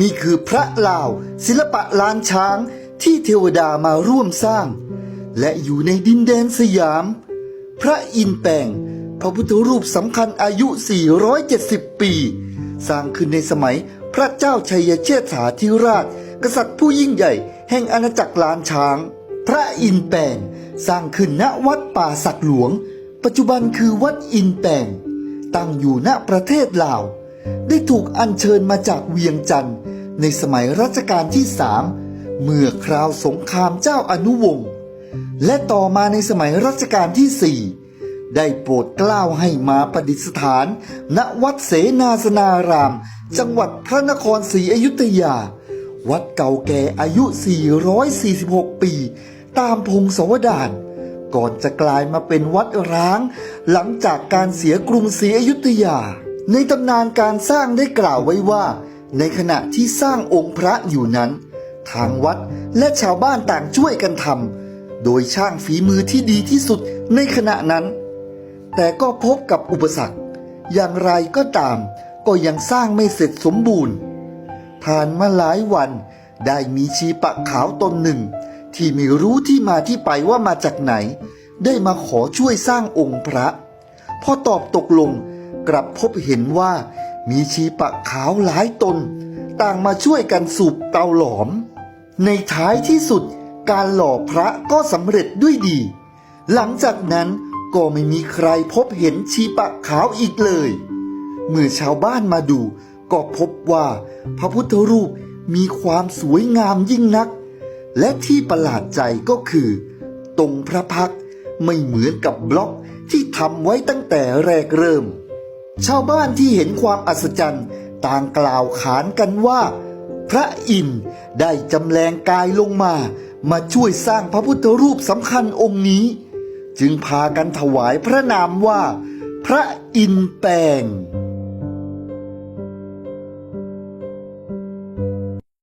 นี่คือพระลาวศิลปะล้านช้างที่เทวดามาร่วมสร้าง และอยู่ในดินแดนสยาม พระอินแปงพระพุทธรูปสำคัญอายุ 470 ปี สร้างขึ้นในสมัยพระเจ้าชัยเชษฐาธิราช กษัตริย์ผู้ยิ่งใหญ่แห่งอาณาจักรล้านช้าง พระอินแปงสร้างขึ้นณวัดป่าสักหลวง ปัจจุบันคือวัดอินแปงตั้งอยู่ณประเทศลาว ได้ถูกอัญเชิญมาจากเวียงจันทร์ในสมัยรัชกาลที่สามเมื่อคราวสงครามเจ้าอนุวงศ์และต่อมาในสมัยรัชกาลที่สี่ได้โปรดเกล้าให้มาประดิษฐาน ณวัดเสนาสนาราม จังหวัดพระนครศรีอยุธยา วัดเก่าแก่อายุ 446 ปี ตามพงศาวดารก่อนจะกลายมาเป็นวัดร้าง หลังจากการเสียกรุงศรีอยุธยา ในตำนานการสร้างได้กล่าวไว้ว่า ในขณะที่สร้างองค์พระอยู่นั้น ทางวัดและชาวบ้านต่างช่วยกันทำโดยช่างฝีมือที่ดีที่สุดในขณะนั้น แต่ก็พบกับอุปสรรค อย่างไรก็ตาม ก็ยังสร้างไม่เสร็จสมบูรณ์ ผ่านมาหลายวันได้มีชีปะขาวตนหนึ่ง ที่ไม่รู้ที่มาที่ไปว่ามาจากไหน ได้มาขอช่วยสร้างองค์พระพอตอบตกลง กลับพบเห็นว่ามีชีปะขาวหลายตน ต่างมาช่วยกันสูบเตาหลอม ในท้ายที่สุดการหล่อพระก็สำเร็จด้วยดี หลังจากนั้นก็ไม่มีใครพบเห็นชีปะขาวอีกเลย เมื่อชาวบ้านมาดู ก็พบว่าพระพุทธรูปมีความสวยงามยิ่งนัก และที่ประหลาดใจก็คือ ตรงพระพักไม่เหมือนกับบล็อกที่ทำไว้ตั้งแต่แรกเริ่ม ชาวบ้านที่เห็นความอัศจรรย์ต่างกล่าวขานกันว่า พระอินทร์ได้จำแรงกายลงมา มาช่วยสร้างพระพุทธรูปสำคัญองค์นี้ จึงพากันถวายพระนามว่า พระอินทร์แปลง